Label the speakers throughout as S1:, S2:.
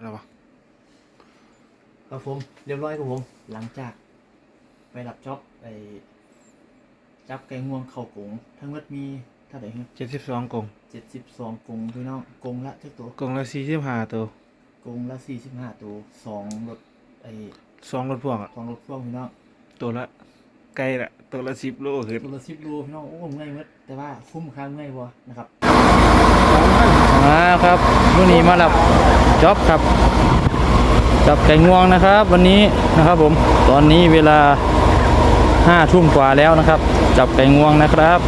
S1: อะไรวะ
S2: ครับผมเรียบร้อยครับผม หลังจากไปรับจ็อบไปจับไก่งวงเข่ากงทั้งหมดมีเท่าไหร่ครับ
S1: เจ็ดสิบสองกง
S2: เจ็ดสิบสองกงพี่น้องกงละเท่าตัว
S1: กงละสี่สิบห้าตัว
S2: กงละสี่สิบห้าตัวสองรถไอ้
S1: สองรถพ่วงอะ
S2: สองรถพ่วงพี่น้อง
S1: ตัวละไกลละตัวละสิบโลขึ้น
S2: ตัวละสิบโลพี่น้องโอ้เมื่อยหมดแต่ว่าคุ้มค่าเมื่อยบ่นะครับ
S3: มาครับวันนี้มารับจ็อบครับจับไก่งวงนะครับ วันนี้นะครับผมตอนนี้เวลาห้าทุ่มกว่าแล้วนะครับ จับไก่งวงนะครับ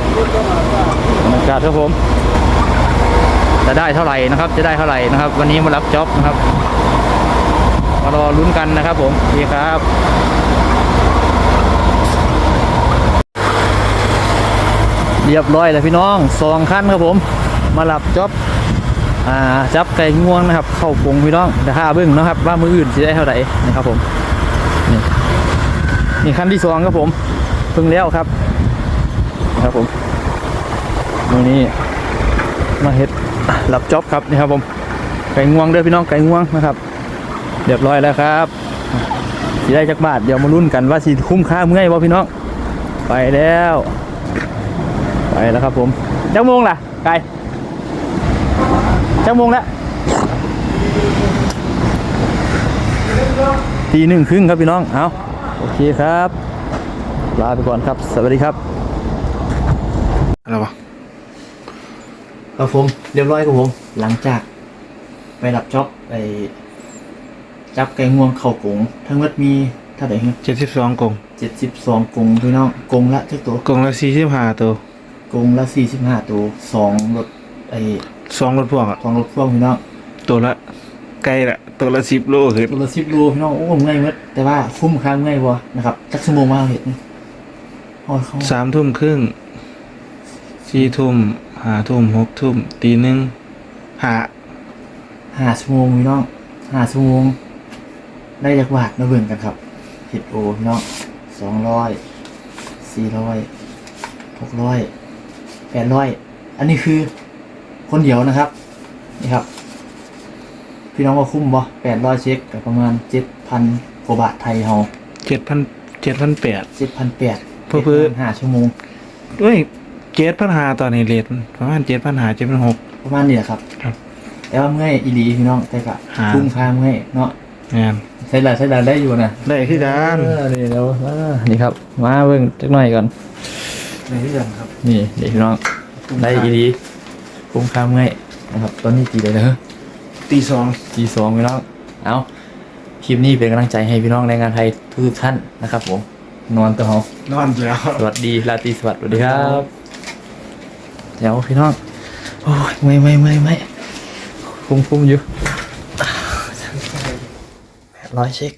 S3: บรรยากาศครับผม จะได้เท่าไหร่นะครับ จะได้เท่าไหร่นะครับ วันนี้มารับจ็อบนะครับมารอลุ้นกันนะครับผมดีครับเรียบร้อยแล้วพี่น้องสองขั้นครับผม มารับจ็อบอ่าจับไก่งวงนะครับ เข้ากงพี่น้องเดี๋ยวห้าเบิ้งนะครับ ว่ามืออื่นจะได้เท่าไหร่นะครับผมนี่นี่ขั้นที่สองครับผมเพิ่งแล้วครับนะครับผมมือนี้มาเฮ็ดอะรับจ็อบครับนี่ครับผมไก่งวงเด้อพี่น้องไก่งวงนะครับเรียบร้อยแล้วครับสิได้จักบาทเดี๋ยวมาลุ้นกันว่าสิคุ้มค่าเมื่อยบ่พี่น้องไปแล้ว ไปแล้วครับผมจักโมงล่ะไก่ จังโมงแล้วตีหนึ่งครึ่งครับพี่น้อง เอาโอเคครับ ลาไปก่อนครับ สวัสดีครับ
S1: อะไรวะ
S2: ครับผมเรียบร้อยครับผม หลังจากไปรับจ็อบไปจับไก่งวงเข่ากงทั้งหมดมีเท่าไหร่ครับ
S1: เจ็ดสิบสองกง
S2: เจ็ดสิบสองกงพี่น้องกงละเท่าตัว
S1: กงละสี่สิบห้าตัว
S2: กงละสี่สิบห้าตัวสองรถไอ้
S1: สองรถพ่วงอะ
S2: สองรถพ่วงพี่น้อง
S1: ตัวละไกลละตัวละสิบโลขึ้น
S2: ตัวละสิบโลพี่น้องโอ้เมื่อยหมดแต่ว่าคุ้มค่าเมื่อยบ่นะครับจักชั่วโมงมาเห็นโอ้ยเขา
S1: สามทุ่มครึ่งสี่ทุ่มห้าทุ่มหกทุ่มตีหนึ่งหา
S2: ห้าชั่วโมงพี่น้องห้าชั่วโมงได้จากบาทมาเบิ่งกันครับเห็ดโอพี่น้องสองร้อยสี่ร้อยหกร้อยแปดร้อยอันนี้คือ คนเดียวนะครับ นี่ครับ พี่น้องว่าคุ้มบ่แปดร้อยเช็คกับประมาณเจ็ดพันกว่าบาทไทยเฮา
S1: เจ็ดพันเจ็ดพันแปด
S2: เจ็ดพันแปด
S1: เพิ่มๆ
S2: ห้าชั่วโมง
S1: ด้วยเจ็ดพันหาตอนนี้เรทประมาณเจ็ดพันหาเจ็ดพันหก
S2: ประมาณนี้แหละครับ
S1: ครับ
S2: แต่ว่าเมื่อยอีหลีพี่น้องแต่ก็
S1: หา
S2: คุ้มค่าเมื่อยเนาะ
S1: งาน
S2: ใช้หลายใช้หลายได้อยู่นะ
S1: ได้คือกัน
S3: เออนี่เดี๋ยวเออนี่ครับ มาเบิ่งจักหน่อยก่อน
S2: ในที่ยังครับ
S3: นี่เด็กพี่น้องได้อีดี คุ้มค่าเมื่อยนะครับ ตอนนี้กี่เลยนะ
S1: ตีสอง
S3: ทีสองพี่น้องเอาคลิปนี้เป็นกำลังใจให้พี่น้องแรงงานไทยทุกๆท่านนะครับผมนอนตัวเฮา
S1: นอนแล้ว
S3: สวัสดีราตรีสวัสดิ์สวัสดีครับเดี๋ยวพี่น้องโอ้ยไม่ไม่ไม่ไม่คุ้มคุ้มอยู่แปดร้อยเช็ค